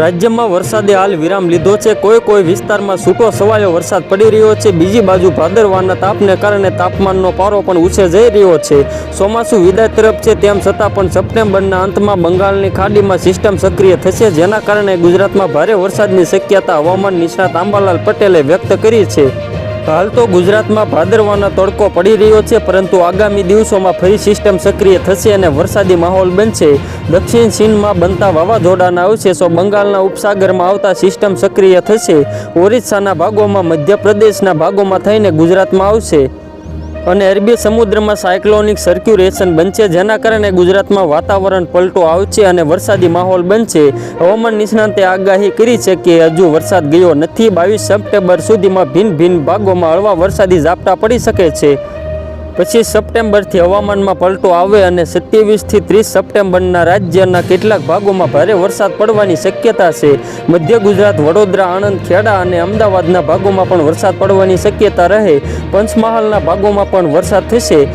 રાજ્યમાં વરસાદે હાલ વિરામ લીધો છે. કોઈ કોઈ વિસ્તારમાં સૂકો સવાયો વરસાદ પડી રહ્યો છે. બીજી બાજુ ભાદરવાના તાપને કારણે તાપમાનનો પારો પણ ઊંચે જઈ રહ્યો છે. ચોમાસું વિદાય તરફ છે તેમ છતાં પણ સપ્ટેમ્બરના અંતમાં બંગાળની ખાડીમાં સિસ્ટમ સક્રિય થશે, જેના કારણે ગુજરાતમાં ભારે વરસાદની શક્યતા હવામાન નિષ્ણાત આંબાલાલ પટેલે વ્યક્ત કરી છે. હાલ તો ગુજરાતમાં ભાદરવાનો તડકો પડી રહ્યો છે, પરંતુ આગામી દિવસોમાં ફરી સિસ્ટમ સક્રિય થશે અને વરસાદી માહોલ બનશે. દક્ષિણ ચીનમાં બનતા વાવાઝોડાના અવશેષો બંગાળના ઉપસાગરમાં આવતા સિસ્ટમ સક્રિય થશે. ઓરિસ્સાના ભાગોમાં મધ્યપ્રદેશના ભાગોમાં થઈને ગુજરાતમાં આવશે. અને અરબી સમુદ્રમાં સાયક્લોનિક સર્ક્યુલેશન બનશે, જેના કારણે ગુજરાતમાં વાતાવરણ પલટો આવશે અને વરસાદી માહોલ બનશે. હવામાન નિષ્ણાંતે આગાહી કરી છે કે હજુ વરસાદ ગયો નથી. બાવીસ સપ્ટેમ્બર સુધીમાં ભિન્ન ભિન્ન ભાગોમાં હળવા વરસાદી ઝાપટા પડી શકે છે. પછી સપ્ટેમ્બરથી હવામાનમાં પલટો આવે અને સત્યાવીસથી ત્રીસ સપ્ટેમ્બરના રાજ્યના કેટલાક ભાગોમાં ભારે વરસાદ પડવાની શક્યતા છે. મધ્ય ગુજરાત, વડોદરા આણંદ ખેડા અને અમદાવાદના ભાગોમાં પણ વરસાદ પડવાની શક્યતા રહે. પંચમહાલના ભાગોમાં પણ વરસાદ થશે.